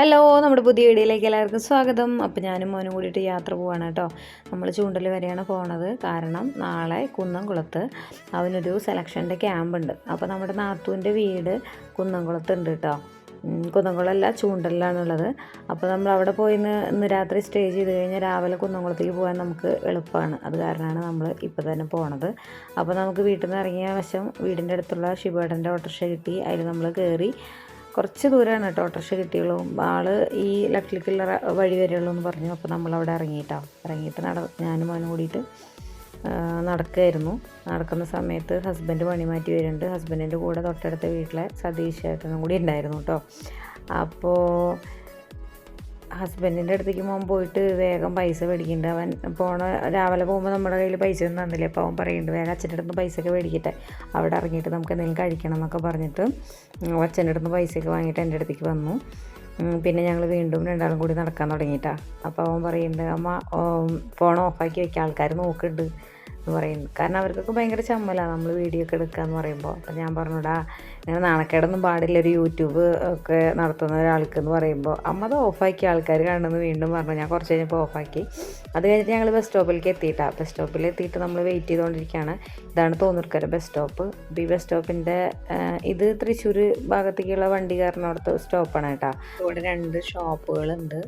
Hello നമ്മുടെ പുതിയ വീഡിയോയിലേക്ക് എല്ലാവർക്കും സ്വാഗതം. അപ്പോൾ ഞാനും മോനും കൂടിയിട്ട് യാത്ര പോവാണ് കേട്ടോ. നമ്മൾ ചൂണ്ടൽ വരെയാണ് പോണത്. കാരണം നാളെ കുന്നംകുളത്ത് അവനൊരു സെലക്ഷന്റെ ക്യാമ്പുണ്ട്. അപ്പോൾ നമ്മുടെ നാത്തൂന്റെ വീട് കുന്നംകുളത്ത് ഉണ്ട് കേട്ടോ കുന്നംകുളമല്ല ചൂണ്ടലിലാണുള്ളത്. അപ്പോൾ നമ്മൾ അവിടെ പോയി ഇന്ന് രാത്രി സ്റ്റേ ചെയ്ത് കഴിഞ്ഞാൽ രാവിലെ കുന്നംകുളത്തേക്ക് പോകാൻ നമുക്ക് എളുപ്പമാണ്. അത് കാരണമാണ് നമ്മൾ ഇപ്പോൾ തന്നെ പോണത്. അപ്പോൾ നമുക്ക് വീട്ടിൽ നിന്ന് ഇറങ്ങിയ വശം വീടിന്റെ അടുത്തുള്ള ശിവേടന്റെ ഓട്ടോറിക്ഷ കിട്ടി. അതിൽ നമ്മൾ കയറി കുറച്ച് ദൂരമാണ് കേട്ടോ ഓട്ടോറിക്ഷ കിട്ടിയുള്ളൂ. ആൾ ഈ ലക്കിലേക്കുള്ള കില്ലർ വഴി വരെയുള്ളൂ എന്ന് പറഞ്ഞു. അപ്പോൾ നമ്മളവിടെ ഇറങ്ങിയിട്ടോ. ഇറങ്ങിയിട്ട് നട ഞാനും മോനും കൂടിയിട്ട് നടക്കുകയായിരുന്നു. നടക്കുന്ന സമയത്ത് ഹസ്ബൻഡ് പണി മാറ്റി വരുന്നുണ്ട്. ഹസ്ബൻഡിന്റെ കൂടെ തൊട്ടടുത്ത വീട്ടിലെ സതീഷ് ഏട്ടനും കൂടി ഉണ്ടായിരുന്നു കേട്ടോ. അപ്പോൾ ഹസ്ബൻഡിന്റെ അടുത്തേക്ക് മോൻ പോയിട്ട് വേഗം പൈസ മേടിക്കുന്നുണ്ട് അവൻ പോണ രാവിലെ പോകുമ്പോൾ നമ്മുടെ കയ്യിൽ പൈസ ഒന്നും തന്നില്ല. അപ്പോൾ അവൻ പറയുന്നുണ്ട് വേഗം അച്ഛന്റെ അടുത്ത് പൈസ ഒക്കെ മേടിക്കട്ടെ. അവിടെ ഇറങ്ങിയിട്ട് നമുക്ക് എന്തെങ്കിലും കഴിക്കണം എന്നൊക്കെ പറഞ്ഞിട്ട് അച്ഛന്റെ അടുത്ത് പൈസയൊക്കെ വാങ്ങിയിട്ട് എന്റെ അടുത്തേക്ക് വന്നു. പിന്നെ ഞങ്ങൾ വീണ്ടും രണ്ടാളും കൂടി നടക്കാൻ തുടങ്ങിയിട്ടാണ് അപ്പോൾ അവൻ പറയുന്നുണ്ട് അമ്മ ഫോൺ ഓഫാക്കി വെക്കാൻ ആൾക്കാർ നോക്കുന്നുണ്ട് എന്ന് പറയുന്നു. കാരണം അവർക്കൊക്കെ ഭയങ്കര ചമ്മലാണ് നമ്മൾ വീഡിയോ ഒക്കെ എടുക്കുക എന്ന് പറയുമ്പോൾ അപ്പം ഞാൻ പറഞ്ഞൂടാ ഇങ്ങനെ നാണക്കേടൊന്നും പാടില്ല ഒരു യൂട്യൂബ് ഒക്കെ നടത്തുന്ന ഒരാൾക്ക് എന്ന് പറയുമ്പോൾ അമ്മ അത് ഓഫാക്കി ആൾക്കാർ കാണുമെന്ന് വീണ്ടും പറഞ്ഞു. ഞാൻ കുറച്ച് കഴിഞ്ഞപ്പോൾ ഓഫാക്കി അത് കഴിഞ്ഞിട്ട് ഞങ്ങൾ ബസ് സ്റ്റോപ്പിലേക്ക് എത്തിയിട്ടാണ് ബസ് സ്റ്റോപ്പിൽ എത്തിയിട്ട് നമ്മൾ വെയിറ്റ് ചെയ്തുകൊണ്ടിരിക്കുകയാണ് ഇതാണ് Thonnurkkara bus stop B bus സ്റ്റോപ്പിന്റെ ഇത് തൃശ്ശൂർ ഭാഗത്തേക്കുള്ള വണ്ടി കയറുന്നിടത്ത് സ്റ്റോപ്പാണ് കേട്ടോ. ഇവിടെ രണ്ട് ഷോപ്പുകളുണ്ട്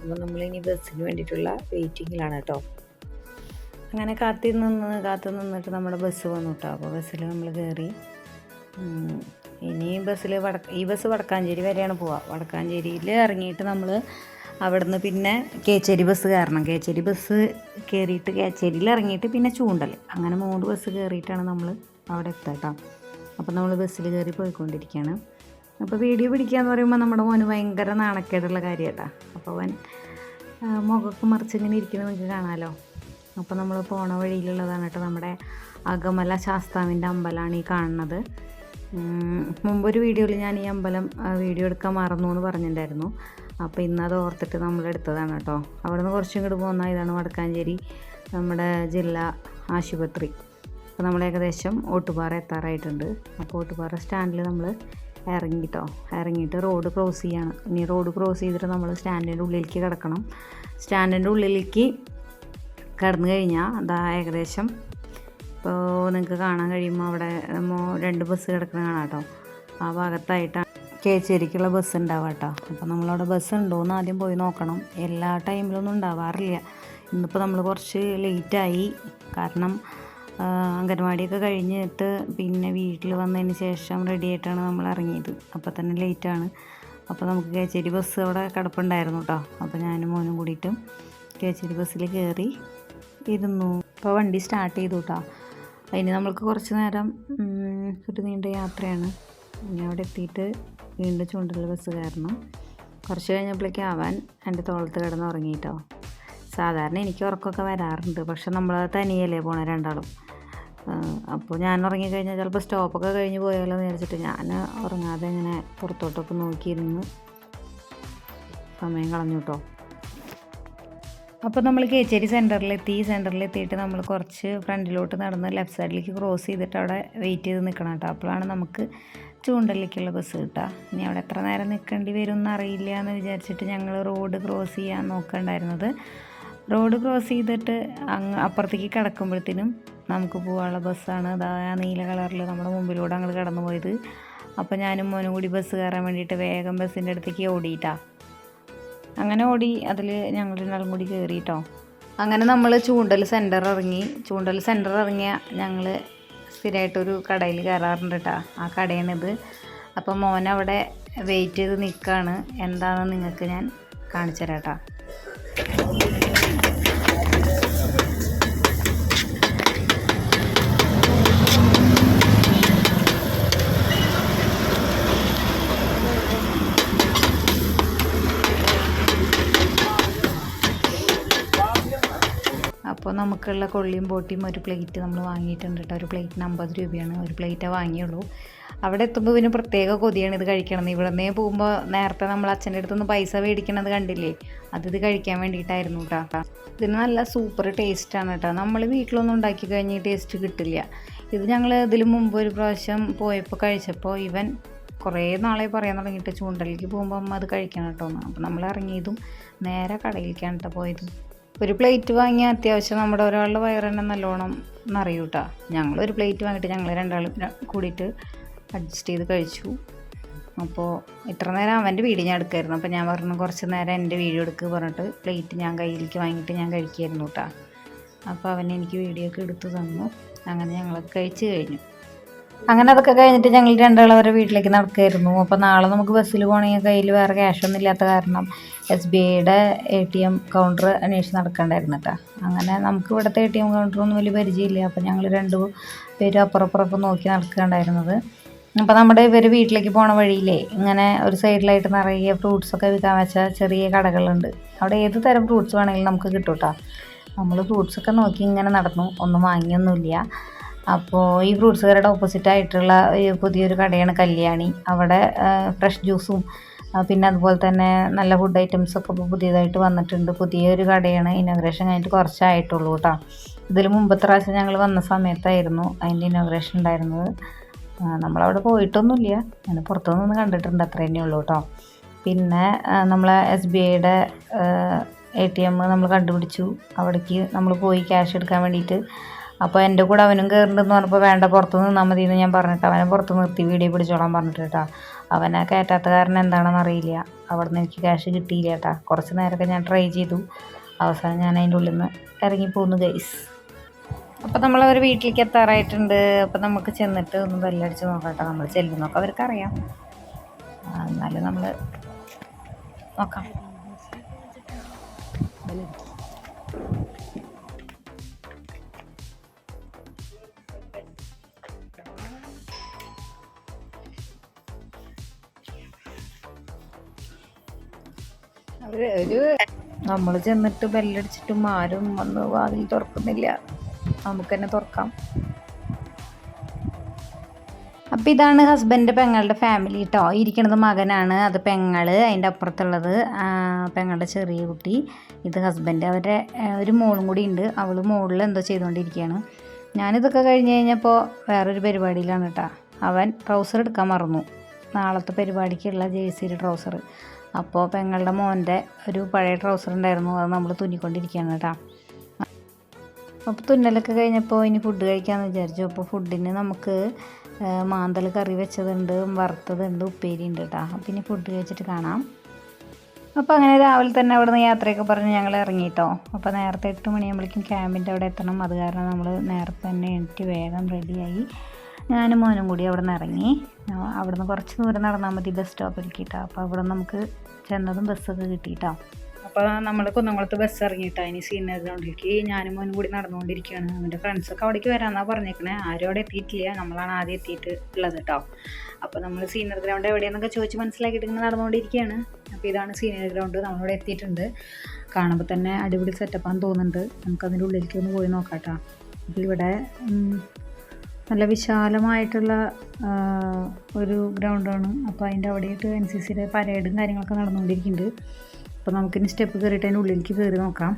അപ്പോൾ നമ്മളിനി ബസ്സിന് വേണ്ടിയിട്ടുള്ള വെയിറ്റിങ്ങിലാണ് കേട്ടോ. അങ്ങനെ കാത്തി നിന്ന് കാത്തു നിന്നിട്ട് നമ്മുടെ ബസ് വന്നു കേട്ടോ അപ്പോൾ ബസ്സിൽ നമ്മൾ കയറി ഇനി ബസ്സിൽ വടക്ക ഈ ബസ് വടക്കാഞ്ചേരി വരെയാണ് പോവുക വടക്കാഞ്ചേരിയിൽ ഇറങ്ങിയിട്ട് നമ്മൾ അവിടുന്ന് പിന്നെ കേച്ചേരി ബസ് കയറണം. കേച്ചേരി ബസ് കയറിയിട്ട് കേച്ചേരിയിൽ ഇറങ്ങിയിട്ട് പിന്നെ ചൂണ്ടൽ അങ്ങനെ മൂന്ന് ബസ് കയറിയിട്ടാണ് നമ്മൾ അവിടെ എത്തുക കേട്ടോ അപ്പോൾ നമ്മൾ ബസ്സിൽ കയറി പോയിക്കൊണ്ടിരിക്കുകയാണ് അപ്പോൾ വീഡിയോ പിടിക്കുക എന്ന് പറയുമ്പോൾ നമ്മുടെ മോന് ഭയങ്കര നാണക്കേടുള്ള കാര്യമാണ് കേട്ടോ അപ്പോൾ അവൻ മുഖമൊക്കെ മറിച്ചിങ്ങനെ ഇരിക്കുന്നത് നിങ്ങൾക്ക് കാണാമല്ലോ അപ്പോൾ നമ്മൾ പോണ വഴിയിലുള്ളതാണ് കേട്ടോ നമ്മുടെ അകമല ശാസ്താവിന്റെ അമ്പലമാണ് ഈ കാണുന്നത്. മുമ്പൊരു വീഡിയോയിൽ ഞാൻ ഈ അമ്പലം വീഡിയോ എടുക്കാൻ മറന്നു എന്ന് പറഞ്ഞിട്ടുണ്ടായിരുന്നു. അപ്പോൾ ഇന്ന് അത് ഓർത്തിട്ട് നമ്മൾ എടുത്തതാണ് കേട്ടോ. അവിടെ നിന്ന് കുറച്ചും കൂടി പോകുന്ന ഇതാണ് വടക്കാഞ്ചേരി നമ്മുടെ ജില്ലാ ആശുപത്രി. അപ്പോൾ നമ്മൾ ഏകദേശം ഓട്ടുപാറ എത്താറായിട്ടുണ്ട്. അപ്പോൾ ഓട്ടുപാറ സ്റ്റാൻഡിൽ നമ്മൾ ഇറങ്ങിട്ടോ ഇറങ്ങിയിട്ട് റോഡ് ക്രോസ് ചെയ്യാണ്. ഇനി റോഡ് ക്രോസ് ചെയ്തിട്ട് നമ്മൾ സ്റ്റാൻഡിന്റെ ഉള്ളിലേക്ക് കിടക്കണം. സ്റ്റാൻഡിന്റെ ഉള്ളിലേക്ക് കടന്നു കഴിഞ്ഞാൽ അതാ ഏകദേശം ഇപ്പോൾ നിങ്ങൾക്ക് കാണാൻ കഴിയുമ്പോൾ അവിടെ രണ്ട് ബസ് കിടക്കുന്ന കാണാം കേട്ടോ ആ ഭാഗത്തായിട്ടാണ് കേച്ചേരിക്കുള്ള ബസ് ഉണ്ടാവുക കേട്ടോ അപ്പോൾ നമ്മളവിടെ ബസ് ഉണ്ടോ എന്ന് ആദ്യം പോയി നോക്കണം. എല്ലാ ടൈമിലൊന്നും ഉണ്ടാവാറില്ല. ഇന്നിപ്പോൾ നമ്മൾ കുറച്ച് ലേറ്റായി കാരണം അംഗൻവാടിയൊക്കെ കഴിഞ്ഞിട്ട് പിന്നെ വീട്ടിൽ വന്നതിന് ശേഷം റെഡി ആയിട്ടാണ് നമ്മൾ ഇറങ്ങിയത്. അപ്പോൾ തന്നെ ലേറ്റാണ് അപ്പോൾ നമുക്ക് കേച്ചേരി ബസ് അവിടെ കിടപ്പുണ്ടായിരുന്നു കേട്ടോ അപ്പോൾ ഞാനും മോനും കൂടിയിട്ട് കേച്ചേരി ബസ്സിൽ കയറി ഇരുന്നു. ഇപ്പോൾ വണ്ടി സ്റ്റാർട്ട് ചെയ്തു കേട്ടോ അതിന് നമ്മൾക്ക് കുറച്ച് നേരം ഒരു നീണ്ട യാത്രയാണ്. ഇനി അവിടെ എത്തിയിട്ട് വീണ്ടും ചൂണ്ടൽ ബസ് കയറണം. കുറച്ച് കഴിഞ്ഞപ്പോഴേക്കും ആവാൻ എന്റെ തോളത്ത് കിടന്ന് ഉറങ്ങിയിട്ടോ സാധാരണ എനിക്ക് ഉറക്കമൊക്കെ വരാറുണ്ട് പക്ഷെ നമ്മൾ തനിയല്ലേ പോണ രണ്ടാളും. അപ്പോൾ ഞാൻ ഉറങ്ങിക്കഴിഞ്ഞാൽ ചിലപ്പോൾ സ്റ്റോപ്പൊക്കെ കഴിഞ്ഞ് പോയാലോ എന്ന് വിചാരിച്ചിട്ട് ഞാൻ ഉറങ്ങാതെ ഇങ്ങനെ പുറത്തോട്ടൊക്കെ നോക്കിയിരുന്ന് സമയം കളഞ്ഞു കേട്ടോ അപ്പോൾ നമ്മൾ കേച്ചേരി സെന്ററിലെത്തി ഈ സെന്ററിലെത്തിയിട്ട് നമ്മൾ കുറച്ച് ഫ്രണ്ടിലോട്ട് നടന്ന് ലെഫ്റ്റ് സൈഡിലേക്ക് ക്രോസ് ചെയ്തിട്ട് അവിടെ വെയിറ്റ് ചെയ്ത് നിൽക്കണം കേട്ടോ. അപ്പോഴാണ് നമുക്ക് ചൂണ്ടലിലേക്കുള്ള ബസ് കിട്ടുക. ഇനി അവിടെ എത്ര നേരം നിൽക്കേണ്ടി വരും അറിയില്ല എന്ന് വിചാരിച്ചിട്ട് ഞങ്ങൾ റോഡ് ക്രോസ് ചെയ്യാൻ നോക്കണ്ടായിരുന്നത്. റോഡ് ക്രോസ് ചെയ്തിട്ട് അങ്ങ് അപ്പുറത്തേക്ക് കിടക്കുമ്പോഴത്തേനും നമുക്ക് പോകാനുള്ള ബസ്സാണ് അതാ ആ നീല കളറിൽ നമ്മുടെ മുമ്പിലൂടെ അങ്ങോട്ട് കടന്നു പോയത് അപ്പോൾ ഞാനും മോനും കൂടി ബസ് കയറാൻ വേണ്ടിയിട്ട് വേഗം ബസ്സിന്റെ അടുത്തേക്ക് ഓടിയിട്ടാ. അങ്ങനെ ഓടി അതിൽ ഞങ്ങൾ രണ്ടാളും കൂടി കയറിയിട്ടോ അങ്ങനെ നമ്മൾ ചൂണ്ടൽ സെന്റർ ഇറങ്ങി. ചൂണ്ടൽ സെന്റർ ഇറങ്ങിയ ഞങ്ങൾ സ്ഥിരമായിട്ടൊരു കടയിൽ കയറാറുണ്ട് കേട്ടോ ആ കടയാണിത്. അപ്പം മോനവിടെ വെയിറ്റ് ചെയ്ത് നിൽക്കുകയാണ് എന്താണെന്ന് നിങ്ങൾക്ക് ഞാൻ കാണിച്ചു തരാം കേട്ടോ അപ്പോൾ നമുക്കുള്ള കൊള്ളിയും ബോട്ടിയും ഒരു പ്ലേറ്റ് നമ്മൾ വാങ്ങിയിട്ടുണ്ട് കേട്ടോ. ഒരു പ്ലേറ്റിന് അമ്പത് രൂപയാണ്. ഒരു പ്ലേറ്റേ വാങ്ങിയുള്ളൂ. അവിടെ എത്തുമ്പോൾ പിന്നെ പ്രത്യേക കൊതിയാണ് ഇത് കഴിക്കണം എന്ന് ഇവിടെ നിന്നേ പോകുമ്പോൾ നേരത്തെ നമ്മൾ അച്ഛന്റെ അടുത്ത് നിന്ന് പൈസ മേടിക്കണത് കണ്ടില്ലേ? അത് ഇത് കഴിക്കാൻ വേണ്ടിയിട്ടായിരുന്നു കേട്ടോ ഇതിന് നല്ല സൂപ്പർ ടേസ്റ്റാണ് കേട്ടോ നമ്മൾ വീട്ടിലൊന്നും ഉണ്ടാക്കി കഴിഞ്ഞ് ടേസ്റ്റ് കിട്ടില്ല. ഇത് ഞങ്ങൾ ഇതിന് മുമ്പ് ഒരു പ്രാവശ്യം പോയപ്പോൾ കഴിച്ചപ്പോൾ ഇവൻ കുറേ നാളെ പറയാൻ തുടങ്ങിയിട്ട് ചൂണ്ടലിലേക്ക് പോകുമ്പോൾ അമ്മ അത് കഴിക്കണം കേട്ടോ എന്ന് അപ്പോൾ നമ്മൾ ഇറങ്ങിയതും നേരെ കടയിലേക്കാണ് കേട്ടോ പോയത്. ഒരു പ്ലേറ്റ് വാങ്ങിയാൽ അത്യാവശ്യം നമ്മുടെ ഒരാളുടെ വയറെന്നെ നല്ലോണം നിറയും കേട്ടോ ഞങ്ങൾ ഒരു പ്ലേറ്റ് വാങ്ങിയിട്ട് ഞങ്ങൾ രണ്ടാളും കൂടിയിട്ട് അഡ്ജസ്റ്റ് ചെയ്ത് കഴിച്ചു. അപ്പോൾ ഇത്ര നേരം അവന്റെ വീട് ഞാൻ എടുക്കായിരുന്നു. അപ്പോൾ ഞാൻ പറഞ്ഞു കുറച്ച് നേരം എന്റെ വീഡിയോ എടുക്കുക പറഞ്ഞിട്ട് പ്ലേറ്റ് ഞാൻ കയ്യിലേക്ക് വാങ്ങിയിട്ട് ഞാൻ കഴിക്കായിരുന്നു കേട്ടോ അപ്പോൾ അവൻ എനിക്ക് വീഡിയോ ഒക്കെ എടുത്തു തന്നു. അങ്ങനെ ഞങ്ങളൊക്കെ കഴിച്ച് കഴിഞ്ഞു. അങ്ങനെ അതൊക്കെ കഴിഞ്ഞിട്ട് ഞങ്ങൾ രണ്ടാളും അവരെ വീട്ടിലേക്ക് നടക്കായിരുന്നു അപ്പോൾ നാളെ നമുക്ക് ബസ്സിൽ പോകണമെങ്കിൽ കയ്യിൽ വേറെ ക്യാഷ് ഒന്നും ഇല്ലാത്ത കാരണം എസ് ബി ഐയുടെ എ ടി എം കൗണ്ടർ അന്വേഷിച്ച് നടക്കണ്ടായിരുന്നു കേട്ടോ അങ്ങനെ നമുക്ക് ഇവിടുത്തെ എ ടി എം കൗണ്ടറൊന്നും വലിയ പരിചയമില്ല. അപ്പോൾ ഞങ്ങൾ രണ്ട് പേരും അപ്പുറപ്പുറമൊക്കെ നോക്കി നടക്കുകയുണ്ടായിരുന്നത്. അപ്പോൾ നമ്മുടെ ഇവർ വീട്ടിലേക്ക് പോണ വഴിയിലേ ഇങ്ങനെ ഒരു സൈഡിലായിട്ട് നിറയെ ഫ്രൂട്ട്സൊക്കെ വിൽക്കാൻ വെച്ച ചെറിയ കടകളുണ്ട്. അവിടെ ഏത് തരം ഫ്രൂട്ട്സ് വേണമെങ്കിലും നമുക്ക് കിട്ടും കേട്ടോ നമ്മൾ ഫ്രൂട്ട്സൊക്കെ നോക്കി ഇങ്ങനെ നടന്നു. ഒന്നും വാങ്ങിയൊന്നുമില്ല. അപ്പോൾ ഈ ഫ്രൂട്ട്സ് കടയുടെ ഓപ്പോസിറ്റ് ആയിട്ടുള്ള പുതിയൊരു കടയാണ് കല്യാണി. അവിടെ ഫ്രഷ് ജ്യൂസും പിന്നെ അതുപോലെ തന്നെ നല്ല ഫുഡ് ഐറ്റംസൊക്കെ ഇപ്പോൾ പുതിയതായിട്ട് വന്നിട്ടുണ്ട്. പുതിയൊരു കടയാണ്. ഇനോഗ്രേഷൻ കഴിഞ്ഞിട്ട് കുറച്ചായിട്ടുള്ളൂ കേട്ടോ ഇതിൽ മുമ്പത്തെ പ്രാവശ്യം ഞങ്ങൾ വന്ന സമയത്തായിരുന്നു അതിന്റെ ഇനോഗ്രേഷൻ ഉണ്ടായിരുന്നത്. നമ്മളവിടെ പോയിട്ടൊന്നുമില്ല. ഞാൻ പുറത്തുനിന്ന് കണ്ടിട്ടുണ്ട്. അത്ര തന്നെ ഉള്ളൂ കേട്ടോ പിന്നെ നമ്മളെ എസ് ബി ഐയുടെ എ ടി എം നമ്മൾ കണ്ടുപിടിച്ചു. അവിടേക്ക് നമ്മൾ പോയി ക്യാഷ് എടുക്കാൻ വേണ്ടിയിട്ട് അപ്പോൾ എന്റെ കൂടെ അവനും കയറുന്നുണ്ടെന്ന് പറഞ്ഞപ്പോൾ വേണ്ട പുറത്ത് നിന്നാൽ മതി എന്ന് ഞാൻ പറഞ്ഞിട്ട് അവനെ പുറത്ത് നിർത്തി വീഡിയോ പിടിച്ചോളാൻ പറഞ്ഞിട്ട് കേട്ടോ. അവനെ കയറ്റാത്ത കാരണം എന്താണെന്ന് അറിയില്ല. അവിടെ നിന്ന് എനിക്ക് ക്യാഷ് കിട്ടിയില്ല കേട്ടോ. കുറച്ച് നേരമൊക്കെ ഞാൻ ട്രൈ ചെയ്തു. അവസാനം ഞാൻ അതിന്റെ ഉള്ളിൽ നിന്ന് ഇറങ്ങി പോകുന്നു ഗൈസ് അപ്പോൾ നമ്മൾ അവർ വീട്ടിലേക്ക് എത്താറായിട്ടുണ്ട്. അപ്പോൾ നമുക്ക് ചെന്നിട്ട് ഒന്ന് ബെല്ലടിച്ച് നോക്കട്ടെ നമ്മൾ ചെല്ലുന്നൊക്കെ അവർക്കറിയാം. അറിയാം എന്നാലും നമ്മൾ നോക്കാം. നമ്മൾ ചെന്നിട്ട് ബെല്ലടിച്ചിട്ടും ആരും വന്ന് വാതിൽ തുറക്കുന്നില്ല. നമുക്ക് തന്നെ തുറക്കാം. അപ്പോൾ ഇതാണ് ഹസ്ബൻഡ് പെങ്ങളുടെ ഫാമിലി കേട്ടോ ഇരിക്കുന്നത് മകനാണ്. അത് പെങ്ങൾ അതിന്റെ അപ്പുറത്തുള്ളത് പെങ്ങളുടെ ചെറിയ കുട്ടി. ഇത് ഹസ്ബൻഡ് അവരുടെ ഒരു മോളും കൂടി ഉണ്ട്. അവൾ മോളിൽ എന്തോ ചെയ്തുകൊണ്ടിരിക്കുകയാണ് ഞാനിതൊക്കെ കഴിഞ്ഞ് കഴിഞ്ഞപ്പോൾ വേറൊരു പരിപാടിയിലാണ് കേട്ടോ അവൻ ട്രൗസർ എടുക്കാൻ മറന്നു. നാളത്തെ പരിപാടിക്കുള്ള ജേഴ്സിയുടെ ട്രൗസർ അപ്പോൾ പെങ്ങളുടെ മോന്റെ ഒരു പഴയ ട്രൗസർ ഉണ്ടായിരുന്നു അത് നമ്മൾ തുന്നിക്കൊണ്ടിരിക്കുകയാണ് കേട്ടോ അപ്പോൾ തുന്നലൊക്കെ കഴിഞ്ഞപ്പോൾ ഇനി ഫുഡ് കഴിക്കാമെന്ന് വിചാരിച്ചു. അപ്പോൾ ഫുഡിന് നമുക്ക് മാന്തൽ കറി വെച്ചതുണ്ട് വറുത്തതുണ്ട് ഉപ്പേരി ഉണ്ട് കേട്ടോ അപ്പോൾ ഇനി ഫുഡ് കഴിച്ചിട്ട് കാണാം. അപ്പോൾ അങ്ങനെ രാവിലെ തന്നെ അവിടെ നിന്ന് യാത്രയൊക്കെ പറഞ്ഞ് ഞങ്ങൾ ഇറങ്ങിയിട്ടോ അപ്പോൾ നേരത്തെ എട്ട് മണിയാകുമ്പോഴേക്കും ക്യാമ്പിന്റെ അവിടെ എത്തണം. അത് കാരണം നമ്മൾ നേരത്തെ തന്നെ എണീറ്റ് വേഗം റെഡിയായി ഞാനും മോനും കൂടി അവിടെ നിന്ന് ഇറങ്ങി അവിടുന്ന് കുറച്ച് ദൂരം നടന്നാൽ മതി ബസ് സ്റ്റോപ്പിൽ കേട്ടോ. അപ്പോൾ അവിടെ നമുക്ക് ചെന്നതും ബസ്സൊക്കെ കിട്ടിയിട്ടോ അപ്പോൾ നമ്മൾ കുന്നംകുളത്ത് ബസ് ഇറങ്ങിയിട്ടാണ് ഇനി സീനിയർ ഗ്രൗണ്ടിലേക്ക് ഞാനും മോനും കൂടി നടന്നുകൊണ്ടിരിക്കുകയാണ്. അവന്റെ ഫ്രണ്ട്സൊക്കെ അവിടേക്ക് വരാമെന്നാണ് പറഞ്ഞേക്കണേ. ആരും അവിടെ എത്തിയിട്ടില്ല. നമ്മളാണ് ആദ്യം എത്തിയിട്ട് ഉള്ളത് കേട്ടോ അപ്പോൾ നമ്മൾ സീനിയർ ഗ്രൗണ്ട് എവിടെയാണെന്നൊക്കെ ചോദിച്ച് മനസ്സിലാക്കിയിട്ട് ഇങ്ങനെ നടന്നുകൊണ്ടിരിക്കുകയാണ്. അപ്പോൾ ഇതാണ് സീനിയർ ഗ്രൗണ്ട് നമ്മളിവിടെ എത്തിയിട്ടുണ്ട്. കാണുമ്പോൾ തന്നെ അടിപൊളി സെറ്റപ്പാന്ന് തോന്നുന്നുണ്ട്. നമുക്കതിന്റെ ഉള്ളിലേക്ക് ഒന്ന് പോയി നോക്കാം കേട്ടോ ഇവിടെ നല്ല വിശാലമായിട്ടുള്ള ഒരു ഗ്രൗണ്ടാണ്. അപ്പോൾ അതിന്റെ അവിടെയായിട്ട് എൻ സി സിയുടെ പരേഡും കാര്യങ്ങളൊക്കെ നടന്നുകൊണ്ടിരിക്കുന്നുണ്ട്. അപ്പോൾ നമുക്കിനി സ്റ്റെപ്പ് കയറിയിട്ട് അതിന്റെ ഉള്ളിലേക്ക് കയറി നോക്കാം.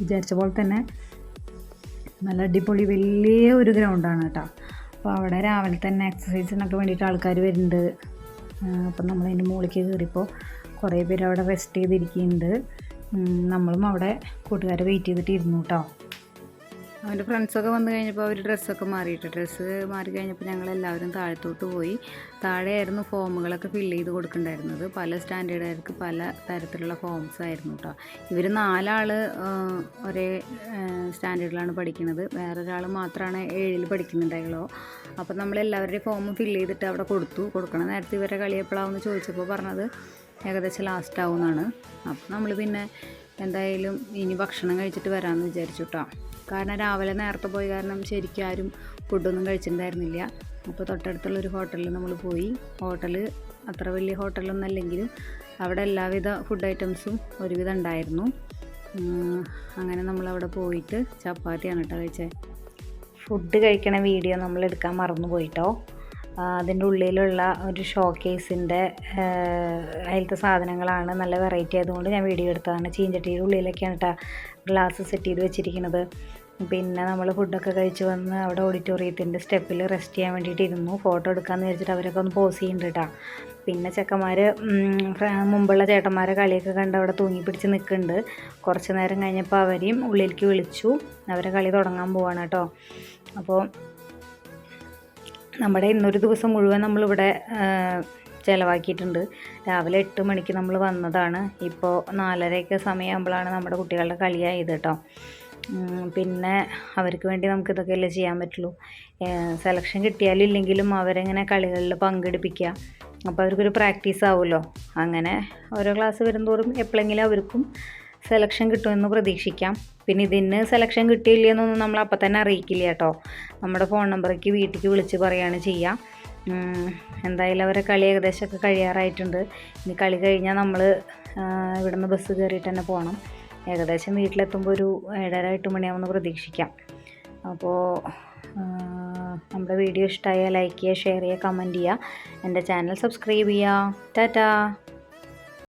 വിചാരിച്ച പോലെ തന്നെ നല്ല അടിപൊളി വലിയ ഒരു ഗ്രൗണ്ടാണ് കേട്ടോ. അപ്പോൾ അവിടെ രാവിലെ തന്നെ എക്സസൈസിനൊക്കെ വേണ്ടിയിട്ട് ആൾക്കാർ വരുന്നുണ്ട്. അപ്പം നമ്മൾ അതിന്റെ മുകളിലേക്ക് കയറിയപ്പോൾ കുറേ പേര് അവിടെ റെസ്റ്റ് ചെയ്തിരിക്കുന്നുണ്ട്. നമ്മളും അവിടെ കൂട്ടുകാരെ വെയിറ്റ് ചെയ്തിട്ടിരുന്നു കേട്ടോ. അവന്റെ ഫ്രണ്ട്സൊക്കെ വന്നു കഴിഞ്ഞപ്പോൾ അവർ ഡ്രസ്സൊക്കെ മാറിയിട്ട്. ഡ്രസ്സ് മാറി കഴിഞ്ഞപ്പോൾ ഞങ്ങൾ എല്ലാവരും താഴത്തോട്ട് പോയി. താഴെയായിരുന്നു ഫോമുകളൊക്കെ ഫില്ല് ചെയ്ത് കൊടുക്കണ്ടായിരുന്നത്. പല സ്റ്റാൻഡേർഡുകാർക്ക് പല തരത്തിലുള്ള ഫോംസ് ആയിരുന്നു കേട്ടോ ഇവർ നാലാൾ ഒരേ സ്റ്റാൻഡേർഡിലാണ് പഠിക്കുന്നത് വേറൊരാൾ മാത്രമാണ് ഏഴിൽ പഠിക്കുന്നുണ്ടായുള്ളൂ അപ്പോൾ നമ്മൾ എല്ലാവരുടെയും ഫോം ഫില്ല് ചെയ്തിട്ട് അവിടെ കൊടുത്തു. കൊടുക്കണ നേരത്തെ ഇവരെ കളിയപ്പോഴാവെന്ന് ചോദിച്ചപ്പോൾ പറഞ്ഞത് ഏകദേശം ലാസ്റ്റ് ആവുമെന്നാണ് അപ്പോൾ നമ്മൾ പിന്നെ എന്തായാലും ഇനി ഭക്ഷണം കഴിച്ചിട്ട് വരാമെന്ന് വിചാരിച്ചു കേട്ടോ കാരണം രാവിലെ നേരത്തെ പോയി കാരണം ശരിക്കും ആരും ഫുഡൊന്നും കഴിച്ചിട്ടുണ്ടായിരുന്നില്ല. അപ്പോൾ തൊട്ടടുത്തുള്ള ഒരു ഹോട്ടലിൽ നമ്മൾ പോയി. ഹോട്ടൽ അത്ര വലിയ ഹോട്ടലൊന്നും അല്ലെങ്കിലും അവിടെ എല്ലാവിധ ഫുഡ് ഐറ്റംസും ഒരുവിധം ഉണ്ടായിരുന്നു. അങ്ങനെ നമ്മളവിടെ പോയിട്ട് ചപ്പാത്തിയാണ് കേട്ടോ കഴിച്ചത് ഫുഡ് കഴിക്കണ വീഡിയോ നമ്മൾ എടുക്കാൻ മറന്നു പോയിട്ടോ അതിന്റെ ഉള്ളിലുള്ള ഒരു ഷോ കേസിന്റെ അതിലത്തെ സാധനങ്ങളാണ് നല്ല വെറൈറ്റി ആയതുകൊണ്ട് ഞാൻ വീഡിയോ എടുത്തതാണ്. ചീഞ്ചട്ടിയുടെ ഉള്ളിലൊക്കെയാണ് കേട്ടോ ഗ്ലാസ് സെറ്റ് ചെയ്ത് വെച്ചിരിക്കുന്നത്. പിന്നെ നമ്മൾ ഫുഡൊക്കെ കഴിച്ച് വന്ന് അവിടെ ഓഡിറ്റോറിയത്തിന്റെ സ്റ്റെപ്പിൽ റെസ്റ്റ് ചെയ്യാൻ വേണ്ടിയിട്ട് ഇരുന്നു. ഫോട്ടോ എടുക്കാമെന്ന് വിചാരിച്ചിട്ട് അവരൊക്കെ ഒന്ന് പോസ് ചെയ്യുന്നുണ്ട് കേട്ടോ പിന്നെ ചെക്കന്മാർ മുമ്പുള്ള ചേട്ടന്മാരെ കളിയൊക്കെ കണ്ട് അവിടെ തൂങ്ങി പിടിച്ച് നിൽക്കുന്നുണ്ട് കുറച്ച് നേരം കഴിഞ്ഞപ്പോൾ അവരെയും ഉള്ളിലേക്ക് വിളിച്ചു. അവരെ കളി തുടങ്ങാൻ പോവാണ് കേട്ടോ അപ്പോൾ നമ്മുടെ ഇന്നൊരു ദിവസം മുഴുവൻ നമ്മളിവിടെ ചിലവാക്കിയിട്ടുണ്ട്. രാവിലെ എട്ട് മണിക്ക് നമ്മൾ വന്നതാണ്. ഇപ്പോൾ നാലരയൊക്കെ സമയമാകുമ്പോഴാണ് നമ്മുടെ കുട്ടികളുടെ കളിയായത് കേട്ടോ പിന്നെ അവർക്ക് വേണ്ടി നമുക്ക് ഇതൊക്കെയല്ലേ ചെയ്യാൻ പറ്റുള്ളൂ. സെലക്ഷൻ കിട്ടിയാലും ഇല്ലെങ്കിലും അവരെങ്ങനെ കളികളിൽ പങ്കെടുപ്പിക്കുക അപ്പോൾ അവർക്കൊരു പ്രാക്ടീസ് ആവുമല്ലോ. അങ്ങനെ ഓരോ ക്ലാസ് വരുന്തോറും എപ്പോഴെങ്കിലും അവർക്കും സെലക്ഷൻ കിട്ടുമെന്ന് പ്രതീക്ഷിക്കാം. പിന്നെ ഇതിന് സെലക്ഷൻ കിട്ടിയില്ല എന്നൊന്നും നമ്മൾ അപ്പം തന്നെ അറിയിക്കില്ല കേട്ടോ. നമ്മുടെ ഫോൺ നമ്പറേക്ക് വീട്ടിലേക്ക് വിളിച്ച് പറയുകയാണ് ചെയ്യുക എന്തായാലും അവരെ കളി ഏകദേശമൊക്കെ കഴിയാറായിട്ടുണ്ട്. ഇനി കളി കഴിഞ്ഞാൽ നമ്മൾ ഇവിടുന്ന് ബസ് കയറിയിട്ട് തന്നെ പോകണം ഏകദേശം വീട്ടിലെത്തുമ്പോൾ ഒരു ഏഴര എട്ട് മണിയാവുമെന്ന് പ്രതീക്ഷിക്കാം. അപ്പോൾ നമ്മുടെ വീഡിയോ ഇഷ്ടമായ ലൈക്ക് ചെയ്യുക ഷെയർ ചെയ്യുക കമന്റ് ചെയ്യുക. എന്റെ ചാനൽ സബ്സ്ക്രൈബ് ചെയ്യുക. ടാറ്റാ!